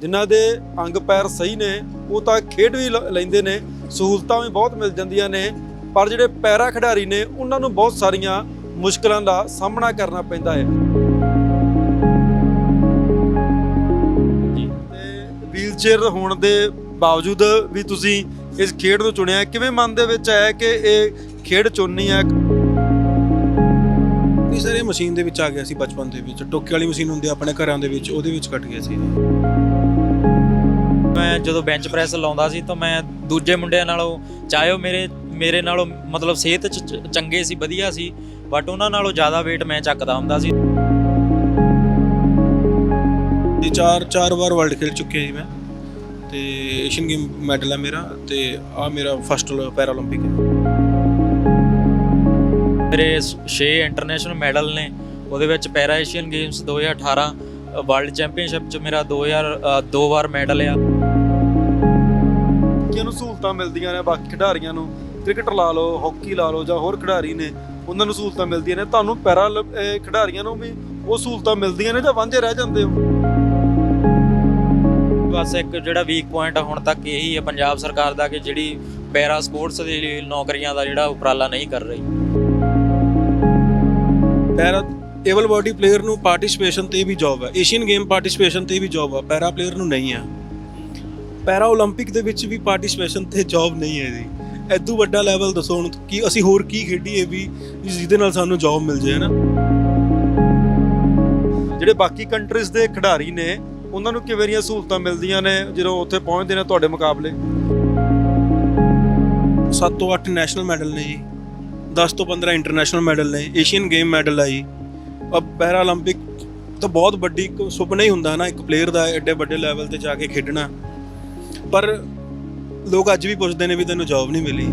ਜਿਨ੍ਹਾਂ ਦੇ ਅੰਗ ਪੈਰ ਸਹੀ ਨੇ ਉਹ ਤਾਂ ਖੇਡ ਵੀ ਲੈਂਦੇ ਨੇ ਸਹੂਲਤਾਂ ਵੀ ਬਹੁਤ ਮਿਲ ਜਾਂਦੀਆਂ ਨੇ ਪਰ ਜਿਹੜੇ ਪੈਰਾ ਖਿਡਾਰੀ ਨੇ ਉਹਨਾਂ ਨੂੰ ਬਹੁਤ ਸਾਰੀਆਂ ਮੁਸ਼ਕਲਾਂ ਦਾ ਸਾਹਮਣਾ ਕਰਨਾ ਪੈਂਦਾ ਹੈ। ਤੇ ਵੀਲਚੇਅਰ ਹੋਣ ਦੇ ਬਾਵਜੂਦ ਵੀ ਤੁਸੀਂ ਇਸ ਖੇਡ ਨੂੰ ਚੁਣਿਆ ਕਿਵੇਂ ਮਨ ਦੇ ਵਿੱਚ ਆਇਆ ਕਿ ਇਹ ਖੇਡ ਚੁਣਨੀ ਹੈ? ਨਹੀਂ ਸਰ ਇਹ ਮਸ਼ੀਨ ਦੇ ਵਿੱਚ ਆ ਗਿਆ ਸੀ ਬਚਪਨ ਦੇ ਵਿੱਚ। ਟੋਕੇ ਵਾਲੀ ਮਸ਼ੀਨ ਹੁੰਦੀ ਆਪਣੇ ਘਰਾਂ ਦੇ ਵਿੱਚ ਉਹਦੇ ਵਿੱਚ ਕੱਟ ਗਿਆ ਸੀ। ਮੈਂ ਜਦੋਂ ਬੈਂਚ ਪ੍ਰੈਸ ਲਾਉਂਦਾ ਸੀ ਤਾਂ ਮੈਂ ਦੂਜੇ ਮੁੰਡਿਆਂ ਨਾਲੋਂ ਚਾਹੇ ਉਹ ਮੇਰੇ ਮੇਰੇ ਨਾਲੋਂ ਮਤਲਬ ਸਿਹਤ ਚ ਚੰਗੇ ਸੀ ਵਧੀਆ ਸੀ ਬਟ ਉਹਨਾਂ ਨਾਲੋਂ ਜ਼ਿਆਦਾ weight ਮੈਂ ਚੱਕਦਾ ਹੁੰਦਾ ਸੀ। ਇਹ ਚਾਰ ਚਾਰ ਵਾਰ ਵਰਲਡ ਖੇਡ ਚੁੱਕਿਆ ਜੀ ਮੈਂ। ਤੇ ਏਸ਼ੀਅਨ ਗੇਮ ਮੈਡਲ ਹੈ ਮੇਰਾ ਤੇ ਆ ਮੇਰਾ ਫਸਟ ਪੈਰਾਲੰਪਿਕ ਹੈ। ਮੇਰੇ 6 ਇੰਟਰਨੈਸ਼ਨਲ ਮੈਡਲ ਨੇ ਉਹਦੇ ਵਿੱਚ para Asian games 2018 world championship ਚ ਮੇਰਾ 2000 ਅ, ਦੋ ਵਾਰ ਮੈਡਲ ਆ। ਕਿ ਨੂੰ ਸਹੂਲਤਾਂ ਮਿਲਦੀਆਂ ਨੇ ਬਾਕੀ ਖਿਡਾਰੀਆਂ ਨੂੰ। ਕ੍ਰਿਕਟ ਲਾ ਲਓ ਹਾਕੀ ਲਾ ਲਓ ਜਾਂ ਹੋਰ ਖਿਡਾਰੀ ਨੇ ਉਹਨਾਂ ਨੂੰ ਸਹੂਲਤਾਂ ਮਿਲਦੀਆਂ ਨੇ। ਤੁਹਾਨੂੰ ਪੈਰਾ ਖਿਡਾਰੀਆਂ ਨੂੰ ਵੀ ਉਹ ਸਹੂਲਤਾਂ ਮਿਲਦੀਆਂ ਨੇ ਜਾਂ ਵਾਂਝੇ ਰਹਿ ਜਾਂਦੇ ਹੋ? ਬਸ ਇੱਕ ਜਿਹੜਾ ਵੀਕ ਪੁਆਇੰਟ ਹੁਣ ਤੱਕ ਇਹੀ ਹੈ ਪੰਜਾਬ ਸਰਕਾਰ ਦਾ ਕਿ ਜਿਹੜੀ ਪੈਰਾ ਸਪੋਰਟਸ ਦੇ ਲਈ ਨੌਕਰੀਆਂ ਦਾ ਜਿਹੜਾ ਉਪਰਾਲਾ ਨਹੀਂ ਕਰ ਰਹੀ। ਪੈਰਾ ਏਬਲ ਬਾਡੀ ਪਲੇਅਰ ਨੂੰ ਪਾਰਟਿਸਿਪੇਸ਼ਨ ਤੇ ਵੀ ਜੌਬ ਹੈ ਏਸ਼ੀਅਨ ਗੇਮ ਪਾਰਟਿਸਿਪੇਸ਼ਨ ਤੇ ਵੀ ਜੌਬ ਹੈ ਪੈਰਾ ਪਲੇਅਰ ਨੂੰ ਨਹੀਂ ਹੈ ਪੈਰਾ 올림픽 ਦੇ ਵਿੱਚ ਵੀ ਪਾਰਟਿਸਿਪੇਸ਼ਨ ਤੇ ਜੌਬ ਨਹੀਂ ਹੈ ਜੀ ਐਦੂ ਵੱਡਾ ਲੈਵਲ ਦੱਸੋ ਹੁਣ ਕਿ ਅਸੀਂ ਹੋਰ ਕੀ ਖੇਡੀਏ ਵੀ ਜਿਹਦੇ ਨਾਲ ਸਾਨੂੰ ਜੌਬ ਮਿਲ ਜਾਏ ਨਾ ਜਿਹੜੇ ਬਾਕੀ ਕੰਟਰੀਜ਼ ਦੇ ਖਿਡਾਰੀ ਨੇ ਉਹਨਾਂ ਨੂੰ ਕਿਵੇਂ ਦੀਆਂ ਸਹੂਲਤਾਂ ਮਿਲਦੀਆਂ ਨੇ ਜਦੋਂ ਉੱਥੇ ਪਹੁੰਚਦੇ ਨੇ ਤੁਹਾਡੇ ਮੁਕਾਬਲੇ 7 ਤੋਂ 8 ਨੈਸ਼ਨਲ ਮੈਡਲ ਨੇ ਜੀ 10 ਤੋਂ 15 ਇੰਟਰਨੈਸ਼ਨਲ ਮੈਡਲ ਨੇ ਏਸ਼ੀਅਨ ਗੇਮ ਮੈਡਲ ਆ ਜੀ ਅਬ ਪੈਰਾ 올림픽 ਤਾਂ ਬਹੁਤ ਵੱਡੀ ਇੱਕ ਸੁਪਨਾ ਹੀ ਹੁੰਦਾ ਨਾ ਇੱਕ ਪਲੇਅਰ ਦਾ ਐਡੇ ਵੱਡੇ ਲੈਵਲ ਤੇ ਜਾ ਕੇ ਖੇਡਣਾ ਪਰ ਲੋਕ ਅੱਜ ਵੀ ਪੁੱਛਦੇ ਨੇ ਵੀ ਤੈਨੂੰ ਜੌਬ ਨਹੀਂ ਮਿਲੀ।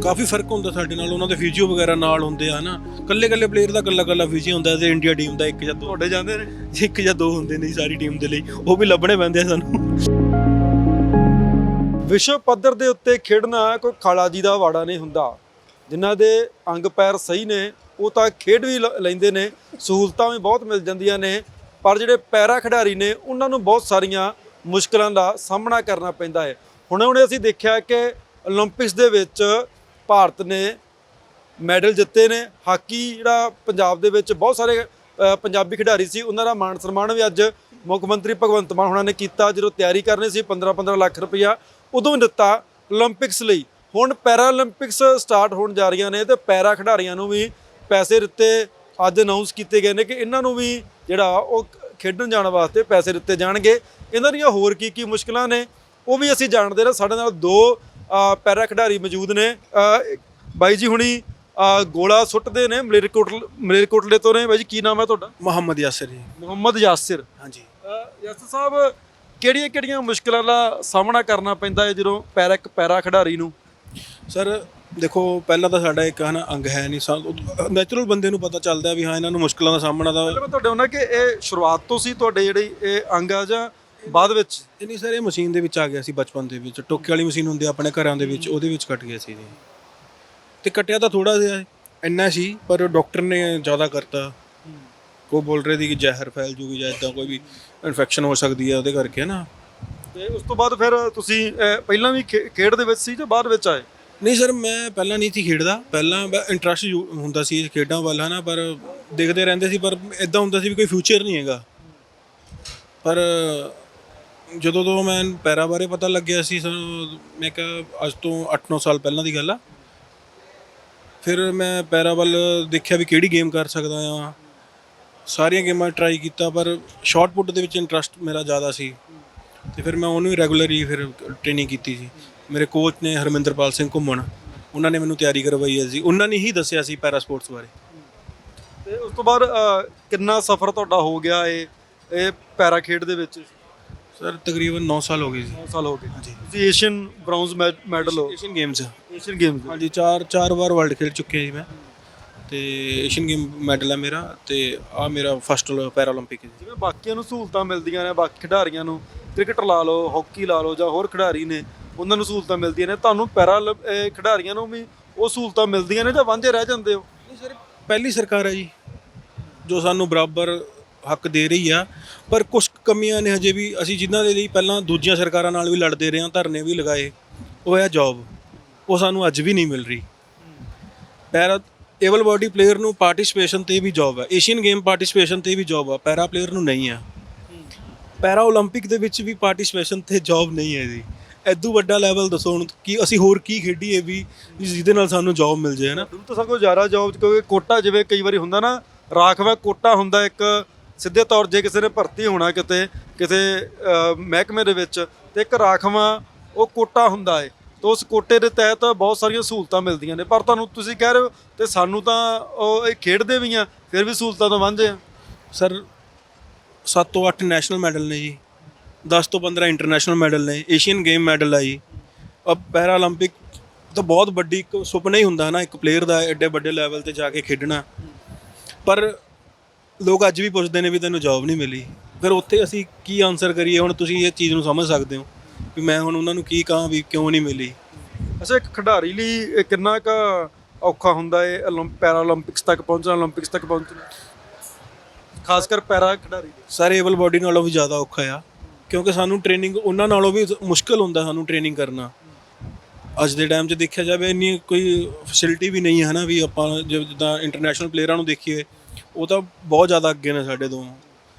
ਕਾਫੀ ਫ਼ਰਕ ਹੁੰਦਾ ਸਾਡੇ ਨਾਲ ਉਹਨਾਂ ਦੇ ਫਿਜ਼ੀਓ ਵਗੈਰਾ ਨਾਲ ਹੁੰਦੇ ਆ ਹਨਾ ਕੱਲੇ ਕੱਲੇ ਪਲੇਅਰ ਦਾ ਕੱਲਾ ਕੱਲਾ ਫਿਜ਼ੀਓ ਹੁੰਦਾ ਤੇ ਇੰਡੀਆ ਟੀਮ ਦਾ ਇੱਕ ਜਾਂ ਦੋ। ਤੁਹਾਡੇ ਜਾਂਦੇ ਨੇ? ਇੱਕ ਜਾਂ ਦੋ ਹੁੰਦੇ ਨੇ ਸਾਰੀ ਟੀਮ ਦੇ ਲਈ। ਉਹ ਵੀ ਲੱਭਣੇ ਪੈਂਦੇ ਆ ਸਾਨੂੰ। ਵਿਸ਼ਵ ਪੱਧਰ ਦੇ ਉੱਤੇ ਖੇਡਣਾ ਕੋਈ ਖਾਲਾ ਜੀ ਦਾ ਵਾੜਾ ਨਹੀਂ ਹੁੰਦਾ। ਜਿਨ੍ਹਾਂ ਦੇ ਅੰਗ ਪੈਰ ਸਹੀ ਨੇ ਉਹ ਤਾਂ ਖੇਡ ਵੀ ਲੈਂਦੇ ਨੇ। ਸਹੂਲਤਾਂ ਵੀ ਬਹੁਤ ਮਿਲ ਜਾਂਦੀਆਂ ਨੇ। ਪਰ ਜਿਹੜੇ ਪੈਰਾ ਖਿਡਾਰੀ ਨੇ ਉਹਨਾਂ ਨੂੰ ਬਹੁਤ ਸਾਰੀਆਂ ਮੁਸ਼ਕਲਾਂ ਦਾ ਸਾਹਮਣਾ ਕਰਨਾ ਪੈਂਦਾ ਹੈ। ਹੁਣੇ ਹੁਣੇ ਅਸੀਂ ਦੇਖਿਆ ਕਿ 올림픽ਸ ਦੇ ਵਿੱਚ ਭਾਰਤ ਨੇ ਮੈਡਲ ਜਿੱਤੇ ਨੇ। ਹਾਕੀ ਜਿਹੜਾ ਪੰਜਾਬ ਦੇ ਵਿੱਚ ਬਹੁਤ ਸਾਰੇ ਪੰਜਾਬੀ ਖਿਡਾਰੀ ਸੀ। ਉਹਨਾਂ ਦਾ ਮਾਣ ਸਨਮਾਨ ਵੀ ਅੱਜ ਮੁੱਖ ਮੰਤਰੀ ਭਗਵੰਤ ਮਾਨ ਹੋਣਾ ਨੇ ਕੀਤਾ। ਜਦੋਂ ਤਿਆਰੀ ਕਰਨੀ ਸੀ 15-15 ਲੱਖ ਰੁਪਇਆ ਉਦੋਂ ਦਿੱਤਾ 올림픽ਸ ਲਈ। ਹੁਣ ਪੈਰਾਲੰਪਿਕਸ ਸਟਾਰਟ ਹੋਣ ਜਾ ਰਹੀਆਂ ਨੇ ਤੇ ਪੈਰਾ ਖਿਡਾਰੀਆਂ ਨੂੰ ਵੀ ਪੈਸੇ ਦਿੱਤੇ, ਅੱਜ ਅਨਾਉਂਸ ਕੀਤੇ ਗਏ ਨੇ ਕਿ ਇਹਨਾਂ ਨੂੰ ਵੀ ਜਿਹੜਾ ਉਹ ਖੇਡਣ ਜਾਣ ਵਾਸਤੇ ਪੈਸੇ ਦਿੱਤੇ ਜਾਣਗੇ। ਇਹਨਾਂ ਦੀਆਂ ਹੋਰ ਕੀ ਕੀ ਮੁਸ਼ਕਲਾਂ ਨੇ ਉਹ ਵੀ ਅਸੀਂ ਜਾਣਦੇ ਨੇ ਸਾਡੇ ਨਾਲ ਦੋ ਪੈਰਾ ਖਿਡਾਰੀ ਮੌਜੂਦ ਨੇ। ਬਾਈ ਜੀ ਹੁਣੀ ਗੋਲਾ ਸੁੱਟਦੇ ਨੇ ਮਲੇਰਕੋਟਲ ਮਲੇਰਕੋਟਲੇ ਤੋਂ ਨੇ। ਬਾਈ ਜੀ ਕੀ ਨਾਮ ਹੈ ਤੁਹਾਡਾ? ਮੁਹੰਮਦ ਯਾਸਿਰ ਜੀ। ਮੁਹੰਮਦ ਯਾਸਿਰ। ਹਾਂਜੀ। ਯਾਸਿਰ ਸਾਹਿਬ ਕਿਹੜੀਆਂ ਕਿਹੜੀਆਂ ਮੁਸ਼ਕਲਾਂ ਦਾ ਸਾਹਮਣਾ ਕਰਨਾ ਪੈਂਦਾ ਹੈ ਜਦੋਂ ਪੈਰਾ ਇੱਕ ਪੈਰਾ ਖਿਡਾਰੀ ਨੂੰ? ਸਰ ਦੇਖੋ ਪਹਿਲਾਂ ਤਾਂ ਸਾਡਾ ਇੱਕ ਹਨਾ ਅੰਗ ਹੈ ਨਹੀਂ। ਨੈਚੁਰਲ ਬੰਦੇ ਨੂੰ ਪਤਾ ਚੱਲਦਾ ਵੀ ਹਾਂ ਇਹਨਾਂ ਨੂੰ ਮੁਸ਼ਕਲਾਂ ਦਾ ਸਾਹਮਣਾ ਦਾ ਤੁਹਾਡੇ ਉਹਨਾਂ ਕਿ ਇਹ ਸ਼ੁਰੂਆਤ ਤੋਂ ਸੀ ਤੁਹਾਡੇ ਜਿਹੜੀ ਇਹ ਅੰਗ ਆ ਜਾਂ ਬਾਅਦ ਵਿੱਚ ਇਹ ਨਹੀਂ ਸਰ ਇਹ ਮਸ਼ੀਨ ਦੇ ਵਿੱਚ ਆ ਗਿਆ ਸੀ ਬਚਪਨ ਦੇ ਵਿੱਚ। ਟੋਕੇ ਵਾਲੀ ਮਸ਼ੀਨ ਹੁੰਦੀ ਆ ਆਪਣੇ ਘਰਾਂ ਦੇ ਵਿੱਚ ਉਹਦੇ ਵਿੱਚ ਕੱਟ ਗਿਆ ਸੀ ਜੀ। ਤੇ ਕੱਟਿਆ ਤਾਂ ਥੋੜਾ ਜਿਹਾ ਹੈ, ਇੰਨਾ ਸੀ ਪਰ ਡਾਕਟਰ ਨੇ ਜ਼ਿਆਦਾ ਕਰਤਾ। ਕੋ ਬੋਲ ਰਹੇ ਸੀ ਕਿ ਜ਼ਹਿਰ ਫੈਲ ਜੂਗੀ ਜਾਂ ਇਦਾਂ ਕੋਈ ਵੀ ਇਨਫੈਕਸ਼ਨ ਹੋ ਸਕਦੀ ਹੈ ਉਹਦੇ ਕਰਕੇ ਨਾ। ਤੇ ਉਸ ਤੋਂ ਬਾਅਦ ਫਿਰ ਤੁਸੀਂ ਅਹ, ਪਹਿਲਾਂ ਵੀ ਖੇ- ਖੇਡ ਦੇ ਵਿੱਚ ਸੀ ਜਾਂ ਬਾਅਦ ਵਿੱਚ ਆਏ? ਨਹੀਂ ਸਰ ਮੈਂ ਪਹਿਲਾਂ ਨਹੀਂ ਸੀ ਖੇਡਦਾ। ਪਹਿਲਾਂ ਇੰਟਰਸਟ ਹੁੰਦਾ ਸੀ ਖੇਡਾਂ ਵੱਲ ਹਨਾ ਪਰ ਦੇਖਦੇ ਰਹਿੰਦੇ ਸੀ ਪਰ ਇਦਾਂ ਹੁੰਦਾ ਸੀ ਵੀ ਕੋਈ ਫਿਊਚਰ ਨਹੀਂ ਹੈਗਾ। ਪਰ ਜਦੋਂ ਤੋਂ ਮੈਂ ਪੈਰਾ ਬਾਰੇ ਪਤਾ ਲੱਗਿਆ ਸੀ ਸਾਨੂੰ ਮੈਂ ਕਿਹਾ ਅੱਜ ਤੋਂ 8-9 ਸਾਲ ਪਹਿਲਾਂ ਦੀ ਗੱਲ ਆ। ਫਿਰ ਮੈਂ ਪੈਰਾ ਵੱਲ ਦੇਖਿਆ ਵੀ ਕਿਹੜੀ ਗੇਮ ਕਰ ਸਕਦਾ ਆ। ਸਾਰੀਆਂ ਗੇਮਾਂ ਟਰਾਈ ਕੀਤਾ ਪਰ ਸ਼ਾਰਟ ਪੁੱਟ ਦੇ ਵਿੱਚ ਇੰਟਰਸਟ ਮੇਰਾ ਜ਼ਿਆਦਾ ਸੀ। ਤੇ ਫਿਰ ਮੈਂ ਉਹਨੂੰ ਹੀ ਰੈਗੂਲਰਲੀ ਫਿਰ ਟ੍ਰੇਨਿੰਗ ਕੀਤੀ ਸੀ। ਮੇਰੇ ਕੋਚ ਨੇ ਹਰਮਿੰਦਰਪਾਲ ਸਿੰਘ ਘੁੰਮਣ ਉਹਨਾਂ ਨੇ ਮੈਨੂੰ ਤਿਆਰੀ ਕਰਵਾਈ ਹੈ ਜੀ। ਉਹਨਾਂ ਨੇ ਹੀ ਦੱਸਿਆ ਸੀ ਪੈਰਾ ਸਪੋਰਟਸ ਬਾਰੇ। ਤੇ ਉਸ ਤੋਂ ਬਾਅਦ ਅਹ, ਕਿੰਨਾ ਸਫ਼ਰ ਤੁਹਾਡਾ ਹੋ ਗਿਆ ਇਹ ਇਹ ਪੈਰਾ ਖੇਡ ਦੇ ਵਿੱਚ? ਸਰ ਤਕਰੀਬਨ 9 ਸਾਲ ਹੋ ਗਏ ਸੀ 9 ਸਾਲ ਹੋ ਗਏ। ਜੀ ਤੁਸੀਂ ਏਸ਼ੀਅਨ ਬ੍ਰੌਂਜ਼ ਮੈਡਲ ਹੋ। ਏਸ਼ੀਅਨ ਗੇਮਸ ਏਸ਼ੀਅਨ ਗੇਮਸ ਹਾਂਜੀ ਚਾਰ ਚਾਰ ਵਾਰ ਵਰਲਡ ਖੇਡ ਚੁੱਕੇ ਜੀ ਮੈਂ। ਤੇ ਏਸ਼ੀਅਨ ਗੇਮ ਮੈਡਲ ਆ ਮੇਰਾ ਤੇ ਆ ਮੇਰਾ ਫਸਟ ਪੈਰਾਲੰਪਿਕ ਜੀ। ਜਿਵੇਂ ਬਾਕੀਆਂ ਨੂੰ ਸਹੂਲਤਾਂ ਮਿਲਦੀਆਂ ਨੇ ਬਾਕੀ ਖਿਡਾਰੀਆਂ ਨੂੰ ਕ੍ਰਿਕਟ ਲਾ ਲਓ ਹਾਕੀ ਲਾ ਲਓ ਜਾਂ ਹੋਰ ਖਿਡਾਰੀ ਨੇ ਉਹਨਾਂ ਨੂੰ ਸਹੂਲਤਾਂ ਮਿਲਦੀਆਂ ਨੇ। ਤੁਹਾਨੂੰ ਪੈਰਾ ਖਿਡਾਰੀਆਂ ਨੂੰ ਵੀ ਉਹ ਸਹੂਲਤਾਂ ਮਿਲਦੀਆਂ ਨੇ ਜਾਂ ਵਾਂਝੇ ਰਹਿ ਜਾਂਦੇ ਹੋ? ਨਹੀਂ ਸਰ ਪਹਿਲੀ ਸਰਕਾਰ ਹੈ ਜੀ ਜੋ ਸਾਨੂੰ ਬਰਾਬਰ ਹੱਕ ਦੇ ਰਹੀ ਆ ਪਰ ਕੁਝ ਕਮੀਆਂ ਨੇ ਹਜੇ ਵੀ ਅਸੀਂ ਜਿਨ੍ਹਾਂ ਦੇ ਲਈ ਪਹਿਲਾਂ ਦੂਜੀਆਂ ਸਰਕਾਰਾਂ ਨਾਲ ਵੀ ਲੜਦੇ ਰਹੇ ਹਾਂ ਧਰਨੇ ਵੀ ਲਗਾਏ ਉਹ ਹੈ ਜੌਬ ਉਹ ਸਾਨੂੰ ਅੱਜ ਵੀ ਨਹੀਂ ਮਿਲ ਰਹੀ ਪੈਰਾ ਏਬਲ ਬਾਡੀ ਪਲੇਅਰ ਨੂੰ ਪਾਰਟਿਸਿਪੇਸ਼ਨ ਤੇ ਵੀ ਜੌਬ ਹੈ ਏਸ਼ੀਅਨ ਗੇਮ ਪਾਰਟਿਸਿਪੇਸ਼ਨ ਤੇ ਵੀ ਜੌਬ ਆ ਪੈਰਾ ਪਲੇਅਰ ਨੂੰ ਨਹੀਂ ਆ ਪੈਰਾ 올림픽 ਦੇ ਵਿੱਚ ਵੀ ਪਾਰਟਿਸਿਪੇਸ਼ਨ ਤੇ ਜੌਬ ਨਹੀਂ ਹੈ ਜੀ ਐਦੂ ਵੱਡਾ ਲੈਵਲ ਦੱਸੋ ਹੁਣ ਕੀ ਅਸੀਂ ਹੋਰ ਕੀ ਖੇਡੀਏ ਵੀ ਜਿਹਦੇ ਨਾਲ ਸਾਨੂੰ ਜੌਬ ਮਿਲ ਜਾਏ ਨਾ ਤੁਹਾਨੂੰ ਤਾਂ ਸਭ ਤੋਂ ਜ਼ਿਆਦਾ ਜੌਬ ਕਿਉਂਕਿ ਕੋਟਾ ਜਿਵੇਂ ਕਈ ਵਾਰੀ ਹੁੰਦਾ ਨਾ ਰਾਖਵਾ ਕੋਟਾ ਹੁੰਦਾ ਇੱਕ ਸਿੱਧੇ ਤੌਰ ਜੇ ਕਿਸੇ ਨੇ ਭਰਤੀ ਹੋਣਾ ਕਿਤੇ ਕਿਸੇ ਅਹ, ਮਹਿਕਮੇ ਦੇ ਵਿੱਚ ਤੇ ਇੱਕ ਰਾਖਵਾ ਉਹ ਕੋਟਾ ਹੁੰਦਾ ਹੈ ਤੇ ਉਸ ਕੋਟੇ ਦੇ ਤਹਿਤ ਬਹੁਤ ਸਾਰੀਆਂ ਸਹੂਲਤਾਂ ਮਿਲਦੀਆਂ ਨੇ ਪਰ ਤੁਹਾਨੂੰ ਤੁਸੀਂ ਕਹਿ ਰਹੇ ਹੋ ਤੇ ਸਾਨੂੰ ਤਾਂ ਉਹ ਇਹ ਖੇਡਦੇ ਵੀ ਆ ਫਿਰ ਵੀ ਸਹੂਲਤਾਂ ਤੋਂ ਵਾਂਝੇ ਆ ਸਰ 7 ਤੋਂ 8 ਨੈਸ਼ਨਲ ਮੈਡਲ ਨੇ ਜੀ 10 ਤੋਂ 15 ਇੰਟਰਨੈਸ਼ਨਲ ਮੈਡਲ ਨੇ ਏਸ਼ੀਅਨ ਗੇਮ ਮੈਡਲ ਆ ਜੀ ਅਬ ਪੈਰਾ 올림픽 ਤਾਂ ਬਹੁਤ ਵੱਡੀ ਇੱਕ ਸੁਪਨਾ ਹੀ ਹੁੰਦਾ ਨਾ ਇੱਕ ਪਲੇਅਰ ਦਾ ਐਡੇ ਵੱਡੇ ਲੈਵਲ ਤੇ ਜਾ ਕੇ ਖੇਡਣਾ ਪਰ ਲੋਕ ਅੱਜ ਵੀ ਪੁੱਛਦੇ ਨੇ ਵੀ ਤੈਨੂੰ ਜੌਬ ਨਹੀਂ ਮਿਲੀ। ਫਿਰ ਉੱਥੇ ਅਸੀਂ ਕੀ ਆਨਸਰ ਕਰੀਏ ਹੁਣ ਤੁਸੀਂ ਇਹ ਚੀਜ਼ ਨੂੰ ਸਮਝ ਸਕਦੇ ਹੋ ਵੀ ਮੈਂ ਹੁਣ ਉਹਨਾਂ ਨੂੰ ਕੀ ਕਹਾਂ ਵੀ ਕਿਉਂ ਨਹੀਂ ਮਿਲੀ। ਅੱਛਾ ਇੱਕ ਖਿਡਾਰੀ ਲਈ ਇਹ ਕਿੰਨਾ ਕ ਔਖਾ ਹੁੰਦਾ ਏ ਪੈਰਾਲੰਪਿਕਸ ਤੱਕ ਪਹੁੰਚਣਾ 올림픽ਸ ਤੱਕ ਪਹੁੰਚਣਾ? ਖਾਸ ਕਰ ਪੈਰਾ ਖਿਡਾਰੀ ਲਈ। ਸਰ ਏਬਲ ਬੋਡੀ ਨਾਲੋਂ ਵੀ ਜ਼ਿਆਦਾ ਔਖਾ ਆ। ਕਿਉਂਕਿ ਸਾਨੂੰ ਟ੍ਰੇਨਿੰਗ ਉਹਨਾਂ ਨਾਲੋਂ ਵੀ ਮੁਸ਼ਕਲ ਹੁੰਦਾ ਸਾਨੂੰ ਟ੍ਰੇਨਿੰਗ ਕਰਨਾ। ਅੱਜ ਦੇ ਟਾਈਮ 'ਚ ਦੇਖਿਆ ਜਾਵੇ ਇੰਨੀ ਕੋਈ ਫੈਸਿਲਿਟੀ ਵੀ ਨਹੀਂ ਹੈ ਨਾ ਵੀ ਆਪਾਂ ਜਿੱਦਾਂ ਇੰਟਰਨੈਸ਼ਨਲ ਪਲੇਅਰਾਂ ਨੂੰ ਦੇਖੀਏ ਉਹ ਤਾਂ ਬਹੁਤ ਜ਼ਿਆਦਾ ਅੱਗੇ ਨੇ ਸਾਡੇ ਤੋਂ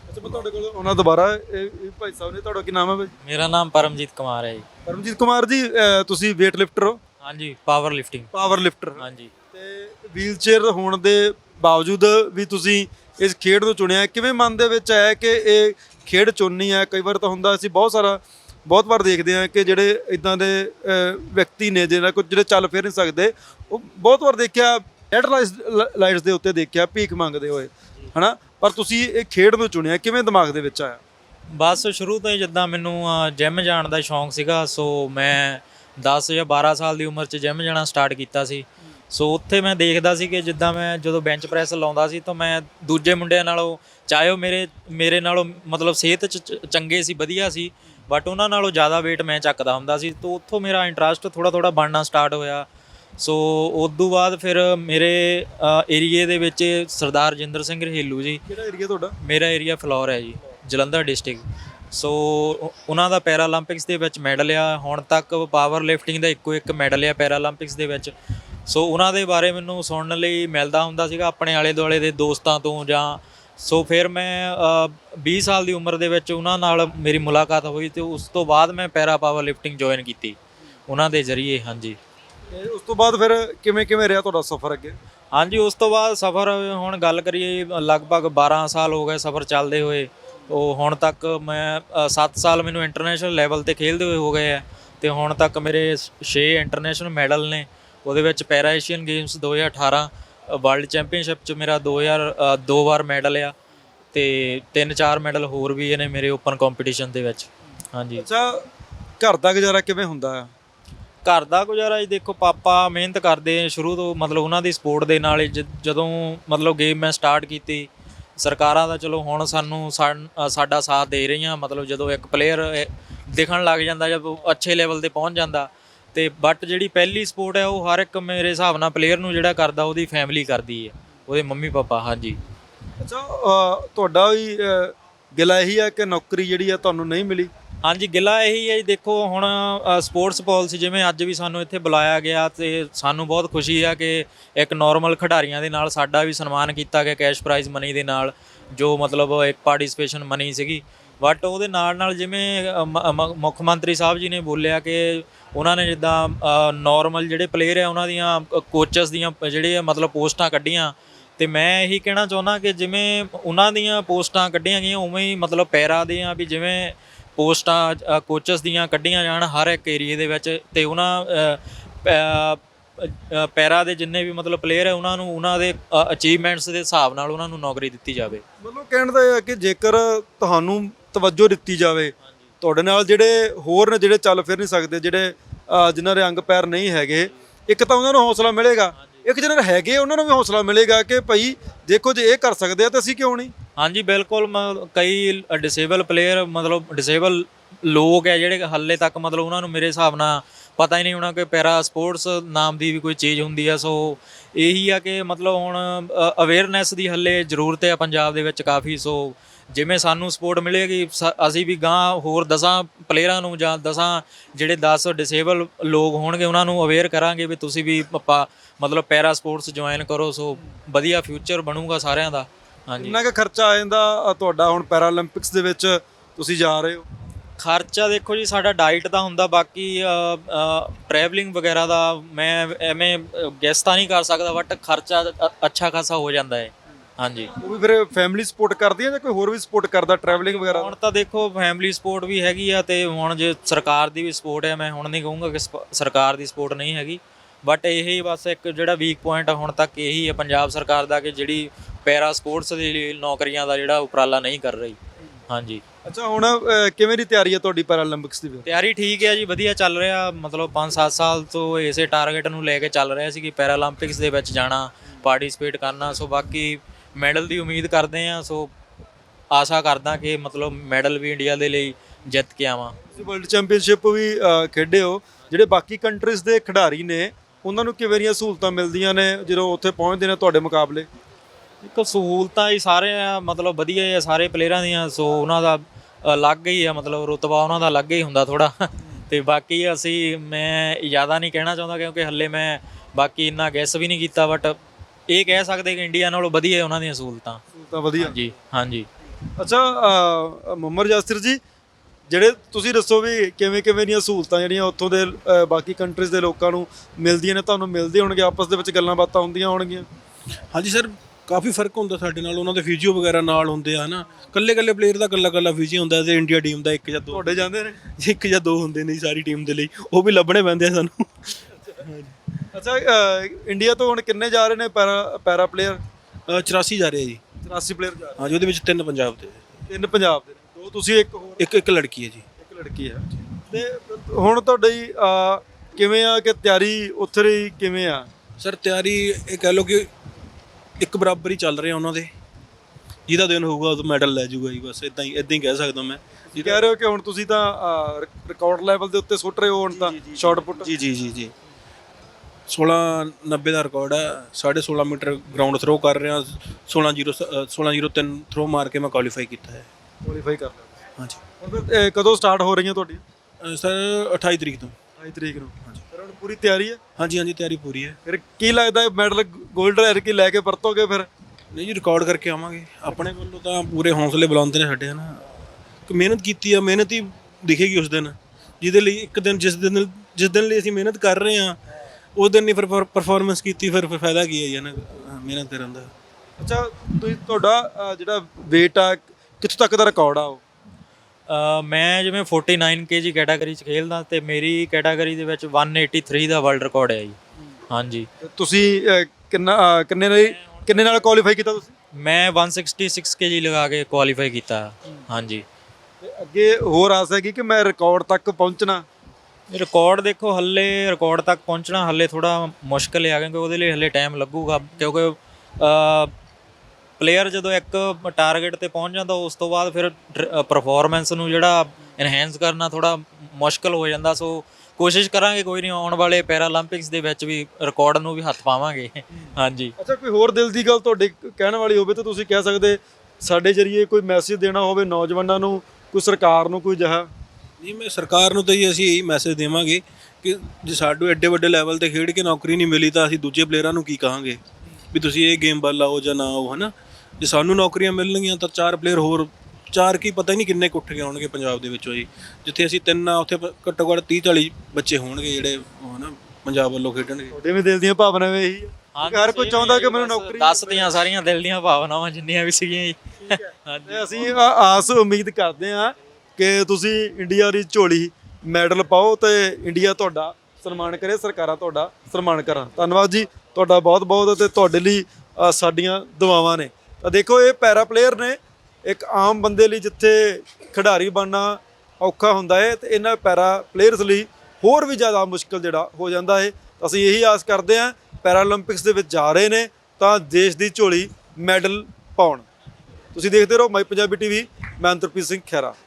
ਅੱਛਾ ਮੈਂ ਤੁਹਾਡੇ ਕੋਲ ਆਉਣਾ ਦੁਬਾਰਾ ਇਹ ਇਹ ਭਾਈ ਸਾਹਿਬ ਨੇ ਤੁਹਾਡਾ ਕੀ ਨਾਮ ਹੈ ਭਾਈ? ਮੇਰਾ ਨਾਮ ਪਰਮਜੀਤ ਕੁਮਾਰ ਹੈ ਜੀ। ਪਰਮਜੀਤ ਕੁਮਾਰ ਜੀ ਅਹ ਤੁਸੀਂ weight ਲਿਫਟਰ ਹੋ? ਹਾਂਜੀ ਪਾਵਰ ਲਿਫਟਿੰਗ ਪਾਵਰ ਲਿਫਟਰ ਹਾਂਜੀ। ਤੇ ਵੀਲ ਚੇਅਰ ਹੋਣ ਦੇ ਬਾਵਜੂਦ ਵੀ ਤੁਸੀਂ ਇਸ ਖੇਡ ਨੂੰ ਚੁਣਿਆ ਕਿਵੇਂ ਮਨ ਦੇ ਵਿੱਚ ਆਇਆ ਕਿ ਇਹ ਖੇਡ ਚੁਣਨੀ ਹੈ? ਕਈ ਵਾਰ ਤਾਂ ਹੁੰਦਾ ਅਸੀਂ ਬਹੁਤ ਸਾਰਾ ਬਹੁਤ ਵਾਰ ਦੇਖਦੇ ਹਾਂ ਕਿ ਜਿਹੜੇ ਇਦਾਂ ਦੇ ਅਹ, ਵਿਅਕਤੀ ਨੇ ਜਿਹੜਾ ਕੋਈ ਜਿਹੜੇ ਚੱਲ ਫਿਰ ਨਹੀਂ ਸਕਦੇ ਉਹ ਬਹੁਤ ਵਾਰ ਦੇਖਿਆ ਰੈਡ ਲਾਈਟਸ ਦੇ ਉੱਤੇ ਦੇਖਿਆ, ਭੀਖ ਮੰਗਦੇ ਹੋਏ, ਹਨਾ? ਪਰ ਤੁਸੀਂ ਇਹ ਖੇਡ ਨੂੰ ਚੁਣਿਆ, ਕਿਵੇਂ ਦਿਮਾਗ ਦੇ ਵਿੱਚ ਆਇਆ? ਬਸ ਸ਼ੁਰੂ ਤੋਂ ਹੀ ਜਿੱਦਾਂ ਮੈਨੂੰ ਜਿਮ ਜਾਣ ਦਾ ਸ਼ੌਂਕ ਸੀਗਾ, ਸੋ ਮੈਂ 10 ਜਾਂ 12 ਸਾਲ ਦੀ ਉਮਰ 'ਚ ਜਿਮ ਜਾਣਾ ਸਟਾਰਟ ਕੀਤਾ ਸੀ। ਸੋ ਉੱਥੇ ਮੈਂ ਦੇਖਦਾ ਸੀ ਕਿ ਜਿੱਦਾਂ ਮੈਂ ਜਦੋਂ ਬੈਂਚ ਪ੍ਰੈਸ ਲਾਉਂਦਾ ਸੀ, ਤਾਂ ਮੈਂ ਦੂਜੇ ਮੁੰਡਿਆਂ ਨਾਲੋਂ, ਚਾਹੇ ਉਹ ਮੇਰੇ ਮੇਰੇ ਨਾਲੋਂ ਮਤਲਬ ਸਿਹਤ 'ਚ ਚ- ਚੰਗੇ ਸੀ, ਵਧੀਆ ਸੀ ਬਟ ਉਹਨਾਂ ਨਾਲੋਂ ਜ਼ਿਆਦਾ weight ਮੈਂ ਚੱਕਦਾ ਹੁੰਦਾ ਸੀ, ਤੋਂ ਉੱਥੋਂ ਮੇਰਾ ਇੰਟਰਸਟ ਥੋੜਾ ਥੋੜਾ ਬਣਨਾ ਸਟਾਰਟ ਹੋਇਆ। ਸੋ ਉਸ ਤੋਂ ਬਾਅਦ ਫਿਰ ਮੇਰੇ ਏਰੀਏ ਦੇ ਵਿੱਚ ਸਰਦਾਰ ਜਿੰਦਰ ਸਿੰਘ ਰਹੀਲੂ ਜੀ। ਕਿਹੜਾ ਏਰੀਆ ਤੁਹਾਡਾ? ਮੇਰਾ ਏਰੀਆ ਫਲੋਰ ਹੈ ਜੀ ਜਲੰਧਰ ਡਿਸਟ੍ਰਿਕਟ। ਸੋ ਉਹਨਾਂ ਦਾ ਪੈਰਾਲੰਪਿਕਸ ਦੇ ਵਿੱਚ ਮੈਡਲ ਆ। ਹੁਣ ਤੱਕ ਪਾਵਰ ਲਿਫਟਿੰਗ ਦਾ ਇੱਕੋ ਇੱਕ ਮੈਡਲ ਆ ਪੈਰਾਲੰਪਿਕਸ ਦੇ ਵਿੱਚ। ਸੋ ਉਹਨਾਂ ਦੇ ਬਾਰੇ ਮੈਨੂੰ ਸੁਣਨ ਲਈ ਮਿਲਦਾ ਹੁੰਦਾ ਸੀਗਾ ਆਪਣੇ ਆਲੇ ਦੁਆਲੇ ਦੇ ਦੋਸਤਾਂ ਤੋਂ ਜਾਂ ਸੋ ਫਿਰ ਮੈਂ 20 ਸਾਲ ਦੀ ਉਮਰ ਦੇ ਵਿੱਚ ਉਹਨਾਂ ਨਾਲ ਮੇਰੀ ਮੁਲਾਕਾਤ ਹੋਈ ਤੇ ਉਸ ਤੋਂ ਬਾਅਦ ਮੈਂ ਪੈਰਾ ਪਾਵਰ ਲਿਫਟਿੰਗ ਜੁਆਇਨ ਕੀਤੀ। ਉਹਨਾਂ ਦੇ ਜ਼ਰੀਏ ਹਾਂਜੀ। ਤੇ ਉਸ ਤੋਂ ਬਾਅਦ ਫਿਰ ਕਿਵੇਂ ਕਿਵੇਂ ਰਿਹਾ ਤੁਹਾਡਾ ਸਫ਼ਰ ਅੱਗੇ? ਹਾਂਜੀ ਉਸ ਤੋਂ ਬਾਅਦ ਸਫ਼ਰ ਹੁਣ ਗੱਲ ਕਰੀਏ ਲਗਭਗ 12 ਸਾਲ ਹੋ ਗਏ ਸਫ਼ਰ ਚੱਲਦੇ ਹੋਏ। ਉਹ ਹੁਣ ਤੱਕ ਮੈਂ 7 ਸਾਲ ਮੈਨੂੰ ਇੰਟਰਨੈਸ਼ਨਲ ਲੈਵਲ ਤੇ ਖੇਡਦੇ ਹੋਏ ਹੋ ਗਏ ਆ। ਤੇ ਹੁਣ ਤੱਕ ਮੇਰੇ 6 ਇੰਟਰਨੈਸ਼ਨਲ ਮੈਡਲ ਨੇ। ਉਹਦੇ ਵਿੱਚ para Asian games 2018 world championship ਚ ਮੇਰਾ 2000 ਅ, ਦੋ ਵਾਰ ਮੈਡਲ ਆ। ਤੇ ਤਿੰਨ ਚਾਰ ਮੈਡਲ ਹੋਰ ਵੀ ਨੇ ਮੇਰੇ ਓਪਨ ਕੰਪੀਟੀਸ਼ਨ ਦੇ ਵਿੱਚ। ਹਾਂਜੀ। ਅੱਛਾ ਘਰ ਦਾ ਗੁਜ਼ਾਰਾ ਕਿਵੇਂ ਹੁੰਦਾ? ਆ ਘਰ ਦਾ ਗੁਜ਼ਾਰਾ ਜੀ ਦੇਖੋ ਪਾਪਾ ਮਿਹਨਤ ਕਰਦੇ ਸ਼ੁਰੂ ਤੋਂ ਮਤਲਬ ਉਹਨਾਂ ਦੀ ਸਪੋਰਟ ਦੇ ਨਾਲ ਹੀ ਜ- ਜਦੋਂ ਮਤਲਬ ਗੇਮ ਮੈਂ ਸਟਾਰਟ ਕੀਤੀ ਸਰਕਾਰਾਂ ਦਾ ਚਲੋ ਹੁਣ ਸਾਨੂੰ ਸਾਨ- ਅ, ਸਾਡਾ ਸਾਥ ਦੇ ਰਹੀਆਂ ਮਤਲਬ ਜਦੋਂ ਇੱਕ ਪਲੇਅਰ ਦਿਖਣ ਲੱਗ ਜਾਂਦਾ ਜਦੋਂ ਅੱਛੇ ਲੈਵਲ ਤੇ ਪਹੁੰਚ ਜਾਂਦਾ ਤੇ ਬਟ ਜਿਹੜੀ ਪਹਿਲੀ ਸਪੋਰਟ ਹੈ ਉਹ ਹਰ ਇੱਕ ਮੇਰੇ ਹਿਸਾਬ ਨਾਲ ਪਲੇਅਰ ਨੂੰ ਜਿਹੜਾ ਕਰਦਾ ਉਹਦੀ ਫੈਮਿਲੀ ਕਰਦੀ ਹੈ ਉਹਦੇ ਮੰਮੀ ਪਾਪਾ ਹਾਂਜੀ। ਅੱਛਾ ਅਹ ਤੁਹਾਡਾ ਵੀ ਅਹ, ਗਿਲਾ ਇਹੀ ਆ ਕਿ ਨੌਕਰੀ ਜਿਹੜੀ ਆ ਤੁਹਾਨੂੰ ਨਹੀਂ ਮਿਲੀ? ਹਾਂਜੀ, ਗਿਲਾ ਇਹੀ ਹੈ ਜੀ। ਦੇਖੋ, ਹੁਣ ਸਪੋਰਟਸ ਪਾਲਿਸੀ ਜਿਵੇਂ ਅੱਜ ਵੀ ਸਾਨੂੰ ਇੱਥੇ ਬੁਲਾਇਆ ਗਿਆ ਤੇ ਸਾਨੂੰ ਬਹੁਤ ਖੁਸ਼ੀ ਆ ਕਿ ਇੱਕ ਨਾਰਮਲ ਖਿਡਾਰੀਆਂ ਦੇ ਨਾਲ ਸਾਡਾ ਵੀ ਸਨਮਾਨ ਕੀਤਾ ਗਿਆ ਕੈਸ਼ ਪ੍ਰਾਈਜ਼ ਮਨੀ ਦੇ ਨਾਲ, ਜੋ ਮਤਲਬ ਇੱਕ ਪਾਰਟਿਸਿਪੇਸ਼ਨ ਮਨੀ ਸੀਗੀ। ਬਟ ਉਹਦੇ ਨਾਲ ਨਾਲ ਜਿਵੇਂ ਮ- ਮ- ਮੁੱਖ ਮੰਤਰੀ ਸਾਹਿਬ ਜੀ ਨੇ ਬੋਲਿਆ ਕਿ ਉਹਨਾਂ ਨੇ ਜਿੱਦਾਂ ਨਾਰਮਲ ਜਿਹੜੇ ਪਲੇਅਰ ਆ, ਉਹਨਾਂ ਦੀਆਂ ਕੋਚਸ ਦੀਆਂ ਜਿਹੜੇ ਮਤਲਬ ਪੋਸਟਾਂ ਕੱਢੀਆਂ। ਤੇ ਮੈਂ ਇਹੀ ਕਹਿਣਾ ਚਾਹੁੰਦਾ ਕਿ ਜਿਵੇਂ ਉਹਨਾਂ ਦੀਆਂ ਪੋਸਟਾਂ ਕੱਢੀਆਂ ਗਈਆਂ, ਉਵੇਂ ਹੀ ਮਤਲਬ ਪੈਰਾ ਦੇ ਆ ਵੀ ਜਿਵੇਂ ਪੋਸਟਾਂ ਕੋਚਸ ਦੀਆਂ ਕੱਢੀਆਂ ਜਾਣ ਹਰ ਇੱਕ ਏਰੀਏ ਦੇ ਵਿੱਚ ਤੇ ਉਹਨਾਂ ਪੈ- ਅ, ਪੈਰਾ ਦੇ ਜਿੰਨੇ ਵੀ ਮਤਲਬ ਪਲੇਅਰ ਹੈ ਉਹਨਾਂ ਨੂੰ ਉਹਨਾਂ ਦੇ ਅਚੀਵਮੈਂਟਸ ਦੇ ਹਿਸਾਬ ਨਾਲ ਉਹਨਾਂ ਨੂੰ ਨੌਕਰੀ ਦਿੱਤੀ ਜਾਵੇ। ਮਤਲਬ ਕਹਿਣ ਦਾ ਇਹ ਆ ਕਿ ਜੇਕਰ ਤੁਹਾਨੂੰ ਤਵੱਜੋ ਦਿੱਤੀ ਜਾਵੇ ਤੁਹਾਡੇ ਨਾਲ ਜਿਹੜੇ ਹੋਰ ਨੇ ਜਿਹੜੇ ਚੱਲ ਫਿਰ ਨਹੀਂ ਸਕਦੇ ਜਿਹੜੇ ਅਹ, ਜਿਨ੍ਹਾਂ ਦੇ ਅੰਗ ਪੈਰ ਨਹੀਂ ਹੈਗੇ ਇੱਕ ਤਾਂ ਉਹਨਾਂ ਨੂੰ ਹੌਸਲਾ ਮਿਲੇਗਾ। ਇੱਕ ਜਿਹਨਾਂ ਹੈਗੇ, ਉਹਨਾਂ ਨੂੰ ਵੀ ਹੌਸਲਾ ਮਿਲੇਗਾ ਕਿ ਭਾਈ ਦੇਖੋ ਜੇ ਇਹ ਕਰ ਸਕਦੇ ਆ ਤਾਂ ਅਸੀਂ ਕਿਉਂ ਨਹੀਂ? ਹਾਂਜੀ, ਬਿਲਕੁਲ, ਮ- ਕਈ ਡਿਸੇਬਲ ਪਲੇਅਰ ਮਤਲਬ ਡਿਸੇਬਲ ਲੋਕ ਹੈ ਜਿਹੜੇ ਹਾਲੇ ਤੱਕ ਮਤਲਬ ਉਹਨਾਂ ਨੂੰ ਮੇਰੇ ਹਿਸਾਬ ਨਾਲ ਪਤਾ ਹੀ ਨਹੀਂ ਹੋਣਾ ਕਿ ਪੈਰਾ ਸਪੋਰਟਸ ਨਾਮ ਦੀ ਵੀ ਕੋਈ ਚੀਜ਼ ਹੁੰਦੀ ਆ, ਸੋ ਇਹੀ ਆ ਕਿ ਮਤਲਬ ਹੁਣ ਅਵੇਅਰਨੈਸ ਦੀ ਹੱਲੇ ਜ਼ਰੂਰਤ ਹੈ ਪੰਜਾਬ ਦੇ ਵਿੱਚ ਕਾਫੀ, ਸੋ ਜਿਵੇਂ ਸਾਨੂੰ ਸਪੋਰਟ ਮਿਲੇਗੀ ਸ- ਅਸੀਂ ਵੀ ਗਾਂ ਹੋਰ ਦਸਾਂ ਪਲੇਅਰਾਂ ਨੂੰ ਜਾਂ ਦਸਾਂ ਜਿਹੜੇ 10 ਡਿਸੇਬਲ ਲੋਕ ਹੋਣਗੇ ਉਹਨਾਂ ਨੂੰ ਅਵੇਅਰ ਕਰਾਂਗੇ ਵੀ ਤੁਸੀਂ ਵੀ ਆਪਾਂ ਮਤਲਬ ਪੈਰਾ ਸਪੋਰਟਸ ਜੁਆਇਨ ਕਰੋ ਸੋ ਵਧੀਆ ਫਿਊਚਰ ਬਣੂਗਾ ਸਾਰਿਆਂ ਦਾ। ਹਾਂਜੀ। ਕਿੰਨਾ ਕੁ ਖਰਚਾ ਆ ਜਾਂਦਾ ਅ, ਤੁਹਾਡਾ ਹੁਣ ਪੈਰਾਲੰਪਿਕਸ ਦੇ ਵਿੱਚ? ਤੁਸੀਂ ਜਾ ਰਹੇ ਹੋ? ਖਰਚਾ ਦੇਖੋ ਜੀ ਸਾਡਾ ਡਾਈਟ ਦਾ ਹੁੰਦਾ ਬਾਕੀ ਟਰੈਵਲਿੰਗ ਵਗੈਰਾ ਦਾ ਮੈਂ ਐਵੇਂ ਗੈਸ ਤਾਂ ਨਹੀਂ ਕਰ ਸਕਦਾ ਬਟ ਖਰਚਾ ਅ- ਅੱਛਾ ਖਾਸਾ ਹੋ ਜਾਂਦਾ ਹੈ। ਹਾਂਜੀ। ਉਹ ਵੀ ਫਿਰ ਫੈਮਿਲੀ ਸਪੋਰਟ ਕਰਦੀ ਹੈ ਜਾਂ ਕੋਈ ਹੋਰ ਵੀ ਸਪੋਰਟ ਕਰਦਾ ਟਰੈਵਲਿੰਗ ਵਗੈਰਾ? ਹੁਣ ਤਾਂ ਦੇਖੋ ਫੈਮਿਲੀ ਸਪੋਰਟ ਵੀ ਹੈਗੀ ਆ ਤੇ ਹੁਣ ਜੇ ਸਰਕਾਰ ਦੀ ਵੀ ਸਪੋਰਟ ਹੈ ਮੈਂ ਹੁਣ ਨਹੀਂ ਕਹੂੰਗਾ ਕਿ ਸਪ- ਸਰਕਾਰ ਦੀ ਸਪੋਰਟ ਨਹੀਂ ਹੈਗੀ। ਬਟ ਇਹ ਹੀ ਬਸ ਇੱਕ ਜਿਹੜਾ ਵੀਕ ਪੁਆਇੰਟ ਹੁਣ ਤੱਕ ਇਹੀ ਹੈ ਪੰਜਾਬ ਸਰਕਾਰ ਦਾ ਕਿ ਜਿਹੜੀ ਪੈਰਾ ਸਪੋਰਟਸ ਦੀ ਲਈ ਨੌਕਰੀਆਂ ਦਾ ਜਿਹੜਾ ਉਪਰਾਲਾ ਨਹੀਂ ਕਰ ਰਹੀ। ਹਾਂਜੀ। ਅੱਛਾ ਹੁਣ ਕਿਵੇਂ ਦੀ ਤਿਆਰੀ ਹੈ ਤੁਹਾਡੀ ਪੈਰਾਲੰਪਿਕਸ ਦੀ ਫਿਰ? ਤਿਆਰੀ ਠੀਕ ਹੈ ਜੀ ਵਧੀਆ ਚੱਲ ਰਿਹਾ। ਮਤਲਬ 5-7 ਸਾਲ ਤੋਂ ਇਸੇ ਟਾਰਗੇਟ ਨੂੰ ਲੈ ਕੇ ਚੱਲ ਰਿਹਾ ਸੀ ਕਿ ਪੈਰਾਲੰਪਿਕਸ ਦੇ ਵਿੱਚ ਜਾਣਾ ਪਾਰਟਿਸਿਪੇਟ ਕਰਨਾ। ਸੋ ਬਾਕੀ ਮੈਡਲ ਦੀ ਉਮੀਦ ਕਰਦੇ ਆ ਸੋ ਆਸ਼ਾ ਕਰਦਾ ਕਿ ਮਤਲਬ ਮੈਡਲ ਵੀ ਇੰਡੀਆ ਦੇ ਲਈ ਜਿੱਤ ਕੇ ਆਵਾਂ। ਤੁਸੀਂ ਵਰਲਡ ਚੈਂਪੀਅਨਸ਼ਿਪ ਵੀ ਅ, ਖੇਡੇ ਹੋ। ਜਿਹੜੇ ਬਾਕੀ ਕੰਟਰੀਜ਼ ਦੇ ਖਿਡਾਰੀ ਨੇ ਉਹਨਾਂ ਨੂੰ ਕਿਵੇਂ ਦੀਆਂ ਸਹੂਲਤਾਂ ਮਿਲਦੀਆਂ ਨੇ ਜਦੋਂ ਉੱਥੇ ਪਹੁੰਚਦੇ ਨੇ ਤੁਹਾਡੇ ਮੁਕਾਬਲੇ? ਇੱਕ ਸਹੂਲਤਾਂ ਹੀ ਸਾਰੇ ਆ ਮਤਲਬ ਵਧੀਆ ਹੀ ਆ ਸਾਰੇ ਪਲੇਅਰਾਂ ਦੀਆਂ ਸੋ ਉਹਨਾਂ ਦਾ ਅਲੱਗ ਹੀ ਆ ਮਤਲਬ ਰੁਤਬਾ ਉਹਨਾਂ ਦਾ ਅਲੱਗ ਹੀ ਹੁੰਦਾ ਥੋੜਾ ਤੇ ਬਾਕੀ ਅਸੀਂ ਮੈਂ ਜ਼ਿਆਦਾ ਨਹੀਂ ਕਹਿਣਾ ਚਾਹੁੰਦਾ ਕਿਉਂਕਿ ਹੱਲੇ ਮੈਂ ਬਾਕੀ ਇੰਨਾ ਗੈਸ ਵੀ ਨਹੀਂ ਕੀਤਾ ਬਟ ਇਹ ਕਹਿ ਸਕਦੇ ਕਿ ਇੰਡੀਆ ਨਾਲੋਂ ਵਧੀਆ ਉਹਨਾਂ ਦੀਆਂ ਸਹੂਲਤਾਂ। ਸਹੂਲਤਾਂ ਵਧੀਆ। ਹਾਂਜੀ ਹਾਂਜੀ। ਅੱਛਾ ਅ, ਮੁਹੰਮਦ ਜਾਸਿਰ ਜੀ ਜਿਹੜੇ ਤੁਸੀਂ ਦੱਸੋ ਵੀ ਕਿਵੇਂ ਕਿਵੇਂ ਦੀਆਂ ਸਹੂਲਤਾਂ ਜਿਹੜੀਆਂ ਉੱਥੋਂ ਦੇ ਅ, ਬਾਕੀ ਕੰਟਰੀਜ਼ ਦੇ ਲੋਕਾਂ ਨੂੰ ਮਿਲਦੀਆਂ ਨੇ ਤੁਹਾਨੂੰ ਮਿਲਦੇ ਹੋਣਗੇ ਆਪਸ ਦੇ ਵਿੱਚ ਗੱਲਾਂ ਬਾਤਾਂ ਹੁੰਦੀਆਂ ਹੋਣਗੀਆਂ? ਹਾਂਜੀ ਸਰ ਕਾਫੀ ਫ਼ਰਕ ਹੁੰਦਾ ਸਾਡੇ ਨਾਲ ਉਹਨਾਂ ਦੇ ਫਿਜ਼ੀਓ ਵਗੈਰਾ ਨਾਲ ਹੁੰਦੇ ਆ ਹਨਾ। ਕੱਲੇ ਕੱਲੇ ਪਲੇਅਰ ਦਾ ਕੱਲਾ ਕੱਲਾ ਫਿਜ਼ੀਓ ਹੁੰਦਾ ਤੇ ਇੰਡੀਆ ਟੀਮ ਦਾ ਇੱਕ ਜਾਂ ਦੋ। ਤੁਹਾਡੇ ਜਾਂਦੇ ਨੇ? ਇੱਕ ਜਾਂ ਦੋ ਹੁੰਦੇ ਨੇ ਜੀ ਸਾਰੀ ਟੀਮ ਦੇ ਲਈ ਉਹ ਵੀ ਲੱਭਣੇ ਪੈਂਦੇ ਆ ਸਾਨੂੰ। ਅੱਛਾ ਇੰਡੀਆ ਤੋਂ ਹੁਣ ਕਿੰਨੇ ਜਾ ਰਹੇ ਨੇ ਪੈਰਾ ਪੈਰਾ ਪਲੇਅਰ ਅ, 84 ਜਾ ਰਹੇ ਆ ਜੀ। 84 ਪਲੇਅਰ ਜਾ ਰਹੇ ਹਾਂਜੀ ਉਹਦੇ ਵਿੱਚ ਤਿੰਨ ਪੰਜਾਬ ਦੇ। ਤਿੰਨ ਪੰਜਾਬ ਦੇ ਨੇ। ਦੋ ਤੁਸੀਂ ਇੱਕ ਹੋਰ। ਇੱਕ ਇੱਕ ਲੜਕੀ ਹੈ ਜੀ। ਇੱਕ ਲੜਕੀ ਹੈ। ਤੇ ਹੁਣ ਤੁਹਾਡੀ ਅ, ਕਿਵੇਂ ਆ ਕਿ ਤਿਆਰੀ ਉੱਥੇ ਦੀ ਕਿਵੇਂ ਆ? ਸਰ ਤਿਆਰੀ ਇਹ ਕਹਿ ਲਓ ਕਿ ਇੱਕ ਬਰਾਬਰ ਹੀ ਚੱਲ ਰਿਹਾ ਉਹਨਾਂ ਦੇ। ਜਿਹਦਾ ਦਿਨ ਹੋਊਗਾ ਉਹ ਮੈਡਲ ਲੈ ਜਾਊਗਾ ਜੀ ਬਸ ਇਦਾਂ ਹੀ ਇਦਾਂ ਹੀ ਕਹਿ ਸਕਦਾ ਮੈਂ। ਜੀ ਕਹਿ ਰਹੇ ਹੋ ਕਿ ਹੁਣ ਤੁਸੀਂ ਤਾਂ ਰਿਕਾਰਡ ਲੈਵਲ ਦੇ ਉੱਤੇ ਸੁੱਟ ਰਹੇ ਹੋ ਹੁਣ ਤਾਂ ਸ਼ਾਰਟ ਪੁੱਟ ਜੀ ਜੀ ਜੀ ਜੀ। 1690 ਦਾ ਰਿਕਾਰਡ ਹੈ। 16.5 ਮੀਟਰ ਗਰਾਊਂਡ ਥਰੋ ਕਰ ਰਿਹਾ। 16.0 16.03 ਥਰੋ ਮਾਰ ਕੇ ਮੈਂ ਕੁਆਲੀਫਾਈ ਕੀਤਾ ਹੈ। ਕੁਆਲੀਫਾਈ ਕਰ ਲਿਆ। ਹਾਂਜੀ। ਹੁਣ ਫਿਰ ਇਹ ਕਦੋਂ ਸਟਾਰਟ ਹੋ ਰਹੀਆਂ ਤੁਹਾਡੀਆਂ? ਸਰ 28 ਤਰੀਕ ਤੋਂ। 28 ਤਰੀਕ ਨੂੰ। ਫਿਰ ਹੁਣ ਪੂਰੀ ਤਿਆਰੀ ਹੈ? ਹਾਂਜੀ ਹਾਂਜੀ ਤਿਆਰੀ ਪੂਰੀ ਹੈ। ਫਿਰ ਕੀ ਲੱਗਦਾ ਮੈਡਲ 골ਡ ਰੈਰ ਕੀ ਲੈ ਕੇ ਪਰਤੋਗੇ ਫਿਰ? ਨਹੀਂ ਜੀ ਰਿਕਾਰਡ ਕਰਕੇ ਆਵਾਂਗੇ। ਆਪਣੇ ਵੱਲੋਂ ਤਾਂ ਪੂਰੇ ਹੌਸਲੇ ਬੁਲੰਦ ਨੇ ਸਾਡੇ ਹਨਾ। ਕਿ ਮਿਹਨਤ ਕੀਤੀ ਆ ਮਿਹਨਤ ਹੀ ਦਿਖੇਗੀ ਉਸ ਦਿਨ। ਜਿਹਦੇ ਲਈ ਇੱਕ ਦਿਨ ਜਿਸ ਦਿਨ ਜਿਸ ਦਿਨ ਲਈ ਅਸੀਂ ਮਿਹਨਤ ਕਰ ਰਹੇ ਆ ਉਸ ਦਿਨ ਨਹੀਂ ਫਿਰ ਪਰਫਾਰਮੈਂਸ ਕੀਤੀ ਫਿਰ ਫਿਰ ਫਾਇਦਾ ਕੀ ਹੈ ਜੀ ਮਿਹਨਤ ਕਰਨ ਦਾ ਅੱਛਾ ਤੁਸੀਂ ਤੁਹਾਡਾ ਅ, ਜਿਹੜਾ weight ਆ ਕਿੱਥੋਂ ਤੱਕ ਦਾ ਰਿਕਾਰਡ ਆ ਉਹ? ਅ, ਮੈਂ ਜਿਵੇਂ 49 ਕੇਜੀ ਕੈਟਾਗਰੀ ਚ ਖੇਲਦਾ ਤੇ ਮੇਰੀ ਕੈਟਾਗਰੀ ਦੇ ਵਿੱਚ 183 ਦਾ ਵਰਲਡ ਰਿਕਾਰਡ ਹੈ ਜੀ। ਹਾਂਜੀ। ਤੇ ਤੁਸੀਂ ਅ, ਕਿੰਨਾ ਅ, ਕਿੰਨੇ ਨਾਲ ਕਿੰਨੇ ਨਾਲ ਕੁਆਲੀਫਾਈ ਕੀਤਾ ਤੁਸੀਂ? ਮੈਂ 166 ਕੇਜੀ ਲਗਾ ਕੇ ਕੁਆਲੀਫਾਈ ਕੀਤਾ। ਹਾਂਜੀ। ਤੇ ਅੱਗੇ ਹੋਰ ਆਸ ਹੈਗੀ ਕਿ ਮੈਂ ਰਿਕਾਰਡ ਤੱਕ ਪਹੁੰਚਣਾ? ਰਿਕਾਰਡ ਦੇਖੋ ਹੱਲੇ ਰਿਕਾਰਡ ਤੱਕ ਪਹੁੰਚਣਾ ਹੱਲੇ ਥੋੜਾ ਮੁਸ਼ਕਲ ਹੈ ਕਿਉਂਕਿ ਉਹਦੇ ਲਈ ਹੱਲੇ ਟਾਈਮ ਲੱਗੂਗਾ ਕਿਉਂਕਿ ਪਲੇਅਰ ਜਦੋਂ ਇੱਕ ਟਾਰਗੇਟ ਤੇ ਪਹੁੰਚ ਜਾਂਦਾ ਉਸ ਤੋਂ ਬਾਅਦ ਫਿਰ ਪਰਫਾਰਮੈਂਸ ਨੂੰ ਜਿਹੜਾ ਐਨਹਾਂਸ ਕਰਨਾ ਥੋੜਾ ਮੁਸ਼ਕਲ ਹੋ ਜਾਂਦਾ ਸੋ ਕੋਸ਼ਿਸ਼ ਕਰਾਂਗੇ ਕੋਈ ਨਹੀਂ ਆਉਣ ਵਾਲੇ ਪੈਰਾਲੰਪਿਕਸ ਦੇ ਵਿੱਚ ਵੀ ਰਿਕਾਰਡ ਨੂੰ ਵੀ ਹੱਥ ਪਾਵਾਂਗੇ। ਹਾਂਜੀ। ਅੱਛਾ ਕੋਈ ਹੋਰ ਦਿਲ ਦੀ ਗੱਲ ਤੁਹਾਡੇ ਕਹਿਣ ਵਾਲੀ ਹੋਵੇ ਤਾਂ ਤੁਸੀਂ ਕਹਿ ਸਕਦੇ ਸਾਡੇ ਜਰੀਏ ਕੋਈ ਮੈਸੇਜ ਦੇਣਾ ਹੋਵੇ ਨੌਜਵਾਨਾਂ ਨੂੰ ਕੋਈ ਸਰਕਾਰ ਨੂੰ ਕੋਈ ਜਹਾ? ਜੀ ਮੈਂ ਸਰਕਾਰ ਨੂੰ ਤਾਂ ਜੀ ਅਸੀਂ ਇਹੀ ਮੈਸੇਜ ਦੇਵਾਂਗੇ ਕਿ ਜੇ ਸਾਨੂੰ ਐਡੇ ਵੱਡੇ ਲੈਵਲ ਤੇ ਖੇਡ ਕੇ ਨੌਕਰੀ ਨਹੀਂ ਮਿਲੀ ਤਾਂ ਅਸੀਂ ਦੂਜੇ ਪਲੇਅਰਾਂ ਨੂੰ ਕੀ ਕਹਾਂਗੇ? ਵੀ ਤੁਸੀਂ ਇਹ ਗੇਮ ਵੱਲ ਆਓ ਜਾਂ ਨਾ ਆਓ ਹਨਾ? ਜੇ ਸਾਨੂੰ ਨੌਕਰੀਆਂ ਮਿਲਣਗੀਆਂ ਤਾਂ ਚਾਰ ਪਲੇਅਰ ਹੋਰ ਚਾਰ ਕੀ ਪਤਾ ਹੀ ਨਹੀਂ ਕਿੰਨੇ ਕੁੱਟ ਕੇ ਆਉਣਗੇ ਪੰਜਾਬ ਦੇ ਵਿੱਚੋਂ ਜੀ। ਜਿੱਥੇ ਅਸੀਂ ਤਿੰਨ ਆ ਉੱਥੇ ਘੱਟੋ ਘੱਟ 30 40 ਬੱਚੇ ਹੋਣਗੇ ਜਿਹੜੇ ਉਹ ਹਨਾ ਪੰਜਾਬ ਵੱਲੋਂ ਖੇਡਣਗੇ। ਤੁਹਾਡੇ ਵੀ ਦਿਲ ਦੀਆਂ ਭਾਵਨਾਵਾਂ ਇਹੀ ਆ। ਹਰ ਕੋਈ ਚਾਹੁੰਦਾ ਕਿ ਮੈਨੂੰ ਨੌਕਰੀ ਦੱਸਦੀਆਂ ਸਾਰੀਆਂ ਦਿਲ ਦੀਆਂ ਭਾਵਨਾਵਾਂ ਜਿੰਨੀਆਂ ਵੀ ਸੀਗੀਆਂ ਜੀ। ਹਾਂਜੀ। ਅਸੀਂ ਆ- ਆਸ ਉਮੀਦ ਕਰਦੇ ਹਾਂ ਕਿ ਤੁਸੀਂ ਇੰਡੀਆ ਦੀ ਝੋਲੀ ਮੈਡਲ ਪਾਓ ਤੇ ਇੰਡੀਆ ਤੁਹਾਡਾ ਸਨਮਾਨ ਕਰੇ, ਸਰਕਾਰਾਂ ਤੁਹਾਡਾ ਸਨਮਾਨ ਕਰਾਂ ਧੰਨਵਾਦ ਜੀ। ਤੁਹਾਡਾ ਬਹੁਤ ਬਹੁਤ ਤੇ ਤੁਹਾਡੇ ਲਈ ਸਾਡੀਆਂ ਦੁਆਵਾਂ ਨੇ। ਤਾਂ ਦੇਖੋ, ਇਹ ਪੈਰਾ ਪਲੇਅਰ ਨੇ। ਇੱਕ ਆਮ ਬੰਦੇ ਲਈ ਜਿੱਥੇ ਖਿਡਾਰੀ ਬਣਨਾ ਔਖਾ ਹੁੰਦਾ ਹੈ ਤੇ ਇਹਨਾਂ ਪੈਰਾ ਪਲੇਅਰਸ ਲਈ ਹੋਰ ਵੀ ਜ਼ਿਆਦਾ ਮੁਸ਼ਕਲ ਜਿਹੜਾ ਹੋ ਜਾਂਦਾ ਹੈ ਅਸੀਂ ਇਹੀ ਆਸ ਕਰਦੇ ਹਾਂ ਪੈਰਾਲੰਪਿਕਸ ਦੇ ਵਿੱਚ ਜਾ ਰਹੇ ਨੇ ਤਾਂ ਦੇਸ਼ ਦੀ ਝੋਲੀ ਮੈਡਲ ਪਾਉਣ। ਤੁਸੀਂ ਦੇਖਦੇ ਰਹੋ ਮਾਈ ਪੰਜਾਬੀ ਟੀਵੀ, ਮੈਂ ਅੰਤਰਪ੍ਰੀਤ ਸਿੰਘ ਖਹਿਰਾ।